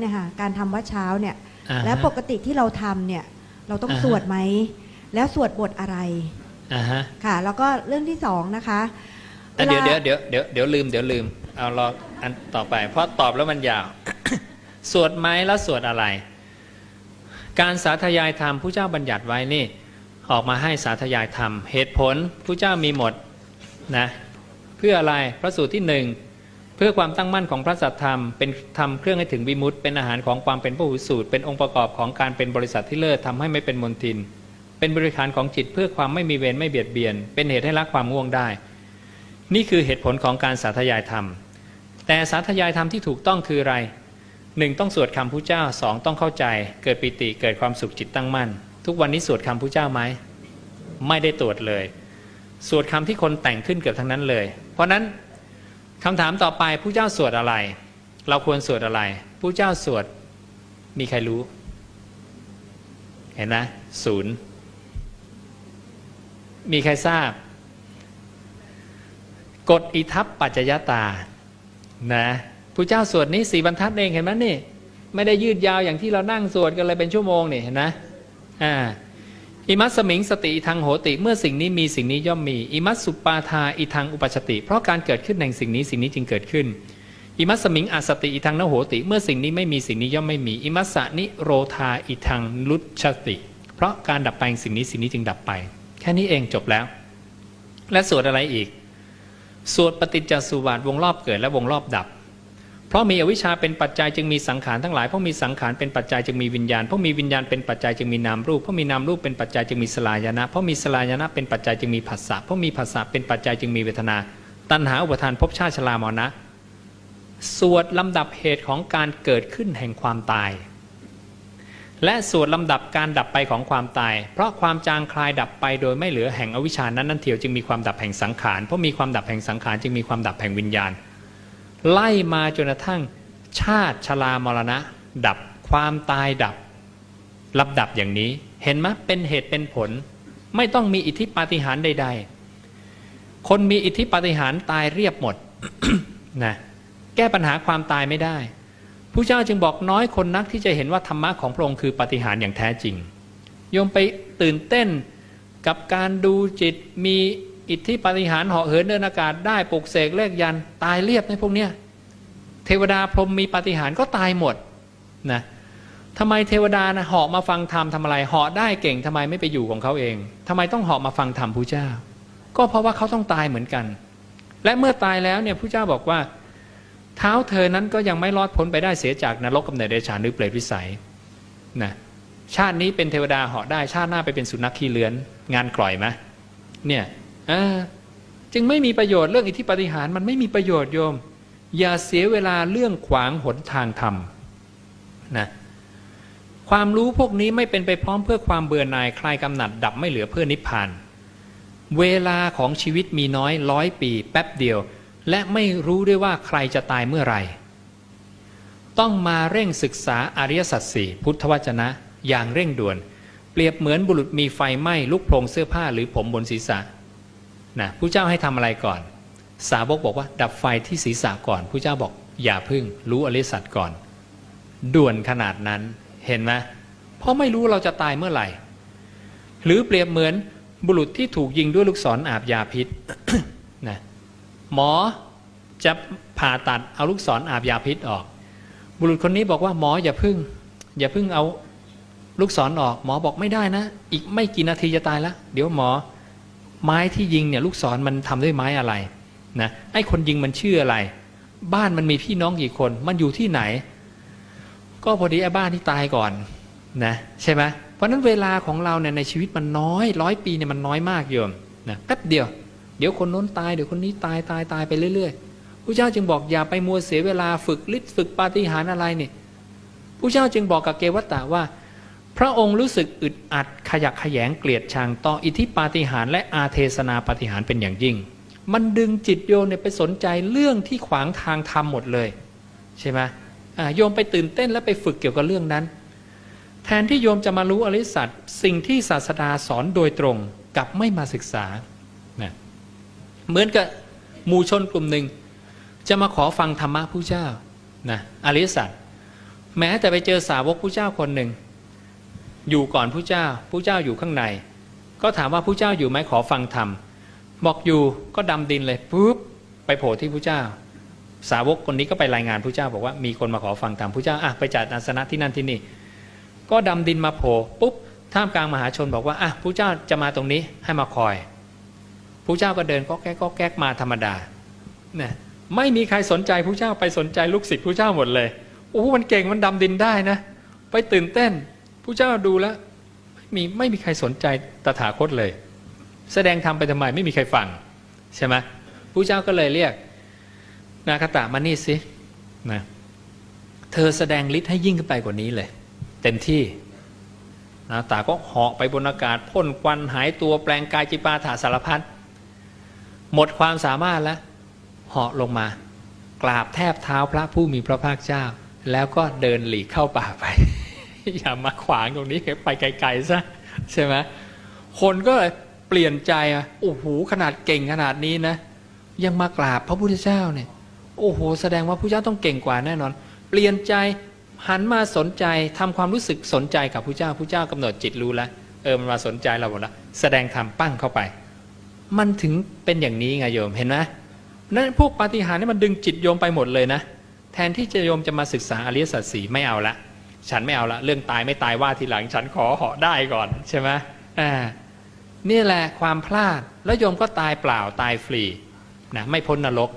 เนี่ยค่ะการทำวัดเช้าเนี่ย อ่าฮะ แล้วปกติที่เราทำเนี่ย เราต้องอ่าฮะสวดไหม แล้วสวดบทอะไรอ่าฮะค่ะ แล้วก็เรื่องที่สองนะคะอะเดี๋ยวลาเดี๋ยวเดี๋ยวเดี๋ยวเดี๋ยวลืมเดี๋ยวลืมเอารออันต่อไป เพราะตอบแล้วมันยาว สวดไหมแล้วสวดอะไร การสาธยายธรรมผู้เจ้าบัญญัติไว้นี่ ออกมาให้สาธยายธรรม เหตุผลผู้เจ้ามีหมดนะเพื่ออะไรพระสูตรที่หนึ่ง เพื่อความตั้งมั่นของพระสัทธรรมเป็นธรรมเครื่องให้ถึงวิมุตติเป็นอาหารของความเป็นพระหุสูตรเป็นองค์ประกอบของการเป็นบริษัทที่เลิศทำให้ไม่เป็นมนทิน เป็นบริการของจิตเพื่อความไม่มีเวรไม่เบียดเบียน เป็นเหตุให้ละความง่วงได้ นี่คือเหตุผลของการสาธยายธรรม แต่สาธยายธรรมที่ถูกต้องคืออะไรหนึ่งต้องสวดคำพุทธเจ้าสองต้องเข้าใจ เกิดปิติเกิดความสุขจิตตั้งมั่น ทุกวันนี้สวดคำพุทธเจ้าไหมไม่ได้ตรวจเลย สวดคำที่คนแต่งขึ้นเกือบทั้งนั้นเลย เพราะฉะนั้น คำถามต่อไปผู้เจ้าสวดอะไร เราควรสวดอะไร ผู้เจ้าสวดมีใครรู้ เห็นนะศูนย์มีใครทราบ กฎอิทัปปัจจยตา นะผู้เจ้าสวดนี้สี่บรรทัดเองเห็นไหมนี่ ไม่ได้ยืดยาวอย่างที่เรานั่งสวดกันเลยเป็นชั่วโมงนี่เห็นนะอ่า อิมัสสมิงสติทังโหติ เมื่อสิ่งนี้มีสิ่งนี้ย่อมมี อิมัสสุปาทาอิทังอุปชติ เพราะการเกิดขึ้นแห่งสิ่งนี้สิ่งนี้จึงเกิดขึ้น อิมัสสมิงอสติอิทังนโหติ เมื่อสิ่งนี้ไม่มีสิ่งนี้ย่อมไม่มี อิมัสสะนิโรธาอิทังลุชติ เพราะการดับไปสิ่งนี้สิ่งนี้จึงดับไป แค่นี้เองจบแล้ว และสวดอะไรอีก สวดปฏิจจสุบาทวงรอบเกิดและวงรอบดับ เพราะมีอวิชชาเป็นปัจจัยจึงมีสังขารทั้งหลายเพราะมีสังขารเป็นปัจจัยจึงมีวิญญาณเพราะมีวิญญาณเป็นปัจจัยจึงมีนามรูปเพราะมีนามรูปเป็นปัจจัยจึงมีสลายนะเพราะมีสลายนะเป็นปัจจัยจึงมีผัสสะเพราะมีผัสสะเป็นปัจจัยจึงมีเวทนา ตัณหาอุปทานภพชาติชรามรณะสวดลำดับเหตุของการเกิดขึ้นแห่งความตาย และสวดลำดับการดับไปของความตาย เพราะความจางคลายดับไปโดยไม่เหลือแห่งอวิชชานั้นนั่นเทียวจึงมีความดับแห่งสังขารเพราะมีความดับแห่งสังขารจึงมีความดับแห่งวิญญาณ ไล่มาจนกระทั่ง ชาติชรามรณะ ดับความตายดับลำดับอย่างนี้ เห็นไหมเป็นเหตุเป็นผล ไม่ต้องมีอิทธิปาฏิหาริย์ใด ๆ คนมีอิทธิปาฏิหาริย์ตายเรียบหมดนะแก้ปัญหาความตายไม่ได้ผู้เจ้าจึงบอกน้อยคนนักที่จะเห็นว่าธรรมะของพระองค์คือปาฏิหาริย์อย่างแท้จริงโยมไปตื่นเต้นกับการดูจิตมี อิทธิปฏิหารเหาะเหินเดินอากาศได้ปลุกเสกเลขยันตายเรียบในพวกเนี้ยเทวดาพรหมมีปฏิหารก็ตายหมดนะทำไมเทวดานะเหาะมาฟังธรรมทำอะไรเหาะได้เก่งทำไมไม่ไปอยู่ของเขาเองทำไมต้องเหาะมาฟังธรรมผู้เจ้า ก็เพราะว่าเขาต้องตายเหมือนกัน และเมื่อตายแล้วเนี่ยผู้เจ้าบอกว่า เท้าเธอนั้นก็ยังไม่รอดพ้นไปได้เสียจากนรกกำเนิดเดชานหรือเปรตวิสัยนะชาตินี้เป็นเทวดาเหาะได้ชาติหน้าไปเป็นสุนัขขี้เลือน งานกล่อยไหมเนี่ย จึงไม่มีประโยชน์เรื่องอิทธิปฏิหารมันไม่มีประโยชน์โยม อย่าเสียเวลาเรื่องขวางหนทางธรรมนะความรู้พวกนี้ไม่เป็นไปพร้อมเพื่อความเบื่อหน่ายคลายกำหนัดดับไม่เหลือเพื่อนิพพาน เวลาของชีวิตมีน้อยร้อยปี แป๊บเดียว และไม่รู้ด้วยว่าใครจะตายเมื่อไหร่ ต้องมาเร่งศึกษาอริยสัจสี่พุทธวจนะ อย่างเร่งด่วน เปรียบเหมือนบุรุษมีไฟไหม้ลุกโพลงเสื้อผ้าหรือผมบนศีรษะ นะผู้เจ้าให้ทำอะไรก่อน สาวกบอกว่า ดับไฟที่ศีรษะก่อนผู้เจ้าบอกอย่าพึ่ง รู้อริสัจก่อน ด่วนขนาดนั้นเห็นไหมเพราะไม่รู้เราจะตายเมื่อไหร่ หรือเปรียบเหมือนบุรุษที่ถูกยิงด้วยลูกศรออาบยาพิษนะหมอจะผ่าตัดเอาลูกศรออาบยาพิษออก บุรุษคนนี้บอกว่าหมออย่าพึ่ง อย่าพึ่งเอาลูกศรออกหมอบอกไม่ได้นะ อีกไม่กี่นาทีจะตายแล้วเดี๋ยวหมอ ไม้ที่ยิงเนี่ยลูกศรมันทำด้วยไม้อะไรนะไอ้คนยิงมันชื่ออะไร บ้านมันมีพี่น้องกี่คน มันอยู่ที่ไหน ก็พอดีไอ้บ้านที่ตายก่อนนะใช่ไหมเพราะฉะนั้นเวลาของเราเนี่ยในชีวิตมันน้อยร้อยปีเนี่ยมันน้อยมากโยมนะแป๊บเดียว เดี๋ยวคนโน้นตายเดี๋ยวคนนี้ตายตายตายไปเรื่อยๆผู้เจ้าจึงบอกอย่าไปมัวเสียเวลาฝึกฤทธิ์ฝึกปาฏิหาริย์อะไรเนี่ยผู้เจ้าจึงบอกกับเกวัตตะว่า พระองค์รู้สึกอึดอัดขยักขยงเกลียดชังต่ออิทธิปาฏิหาริย์และอาเทศนาปาฏิหาริย์เป็นอย่างยิ่ง มันดึงจิตโยมเนี่ยไปสนใจเรื่องที่ขวางทางธรรมหมดเลยใช่ไหมโยมไปตื่นเต้นและไปฝึกเกี่ยวกับเรื่องนั้น แทนที่โยมจะมารู้อริสัจสิ่งที่ศาสดาสอนโดยตรงกลับไม่มาศึกษานะเหมือนกับหมู่ชนกลุ่มหนึ่งจะมาขอฟังธรรมะผู้เจ้านะอริสัจแม้แต่ไปเจอสาวกผู้เจ้าคนหนึ่ง อยู่ก่อนผู้เจ้าผู้เจ้าอยู่ข้างใน ก็ถามว่าผู้เจ้าอยู่ไหมขอฟังธรรมบอกอยู่ก็ดำดินเลยปุ๊บไปโผล่ที่ผู้เจ้า สาวกคนนี้ก็ไปรายงานผู้เจ้า บอกว่ามีคนมาขอฟังธรรมผู้เจ้าอะไปจัดอาสนะที่นั่นที่นี่ ก็ดำดินมาโผล่ปุ๊บท่ามกลางมหาชนบอกว่าอะผู้เจ้าจะมาตรงนี้ให้มาคอยผู้เจ้าก็เดินก็แก๊กก็แก๊กมาธรรมดาเนี่ยไม่มีใครสนใจผู้เจ้าไปสนใจลูกศิษย์ผู้เจ้าหมดเลยโอ้มันเก่งมันดำดินได้นะ ไปตื่นเต้น ผู้เจ้าดูแล้วไม่มีไม่มีใครสนใจตถาคตเลย แสดงธรรมไปทำไมไม่มีใครฟังใช่ไหมผู้เจ้าก็เลยเรียก นาคตะมานี่สินะเธอแสดงฤทธิ์ให้ยิ่งขึ้นไปกว่านี้เลย เต็มที่นาตาก็เหาะไปบนอากาศพ่นควันหายตัวแปลงกายจิปาถาสารพัดหมดความสามารถแล้วเหาะลงมา กราบแทบเท้าพระผู้มีพระภาคเจ้า แล้วก็เดินหลีกเข้าป่าไป อย่ามาขวางตรงนี้ไปไกลๆซะใช่ไหมคนก็เลยเปลี่ยนใจอะโอ้โหขนาดเก่งขนาดนี้นะ ยังมากราบพระพุทธเจ้าเนี่ย โอ้โห แสดงว่าผู้เจ้าต้องเก่งกว่าแน่นอน เปลี่ยนใจหันมาสนใจทำความรู้สึกสนใจกับผู้เจ้าผู้เจ้ากำหนดจิตรู้แล้วเออมันมาสนใจเราหมดแล้วแสดงธรรมปั้งเข้าไป มันถึงเป็นอย่างนี้ไงโยมเห็นไหมนั่นพวกปาฏิหาริย์นี่มันดึงจิตโยมไปหมดเลยนะ แทนที่จะโยมจะมาศึกษาอริยสัจสีไม่เอาละ ฉันไม่เอาละเรื่องตายไม่ตายว่าทีหลัง ฉันขอเหาะได้ก่อนใช่ไหมอ่านี่แหละความพลาดแล้วโยมก็ตายเปล่าตายฟรีนะไม่พ้นนรก